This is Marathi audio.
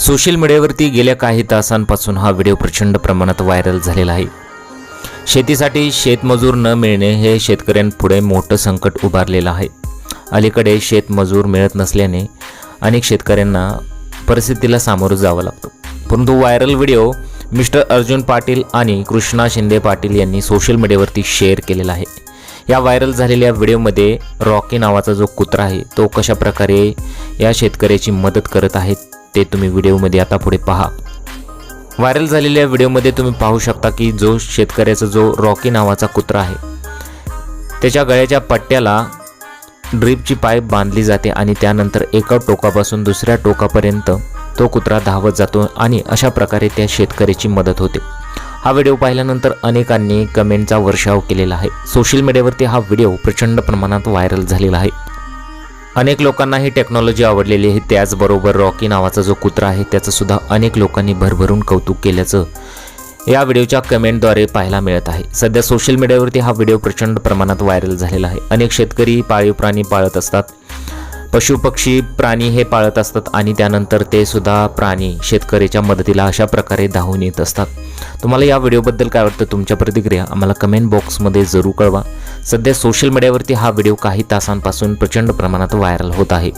सोशल मीडियावरती गेल्या काही तासांपासून हा व्हिडिओ प्रचंड प्रमाणात व्हायरल झालेला आहे. शेतीसाठी शेतमजूर न मिळणे हे शेतकऱ्यांपुढे मोठं संकट उभारलेलं आहे. अलीकडे शेतमजूर मिळत नसल्याने अनेक शेतकऱ्यांना परिस्थितीला सामोरं जावं लागतं. परंतु viral video mister Arjun Patil आणि कृष्णा शिंदे पाटील यांनी सोशल मीडियावरती शेअर केलेला आहे. या व्हायरल झालेल्या व्हिडिओमध्ये रॉकी नावाचा जो कुत्रा आहे तो कशा प्रकारे या शेतकऱ्याची मदत करत आहे ते तुम्ही व्हिडिओमध्ये आता पुढे पहा. व्हायरल झालेल्या व्हिडिओमध्ये तुम्ही पाहू शकता की जो शेतकऱ्याचा जो रॉकी नावाचा कुत्रा आहे त्याच्या गळ्याच्या पट्ट्याला ड्रीपची पाईप बांधली जाते आणि त्यानंतर एका टोकापासून दुसऱ्या टोकापर्यंत तो कुत्रा धावत जातो आणि अशा प्रकारे त्या शेतकऱ्याची मदत होते. हा व्हिडिओ पाहिल्यानंतर अनेकांनी कमेंटचा वर्षाव केलेला आहे. सोशल मीडियावरती हा व्हिडिओ प्रचंड प्रमाणात व्हायरल झालेला आहे. अनेक लोकांना ही टेक्नॉलॉजी आवडलेली आहे. त्याचबरोबर रॉकी नावाचा जो कुत्रा आहे त्याचंसुद्धा अनेक लोकांनी भरभरून कौतुक केल्याचं या व्हिडिओच्या कमेंटद्वारे पाहायला मिळत आहे. सध्या सोशल मीडियावरती हा व्हिडिओ प्रचंड प्रमाणात व्हायरल झालेला आहे. अनेक शेतकरी पाळीव प्राणी पाळत असतात. पशुपक्षी प्राणी हे पाळत असतात आणि त्यानंतर ते सुद्धा प्राणी शेतकऱ्याच्या मदतीला अशा प्रकारे धावून येत असतात. तुम्हाला या व्हिडिओबद्दल काय वाटतं तुमच्या प्रतिक्रिया? आम्हाला कमेंट बॉक्समध्ये जरूर कळवा. सध्या सोशल मीडियावरती हा व्हिडिओ काही तासांपासून प्रचंड प्रमाणात व्हायरल होत आहे.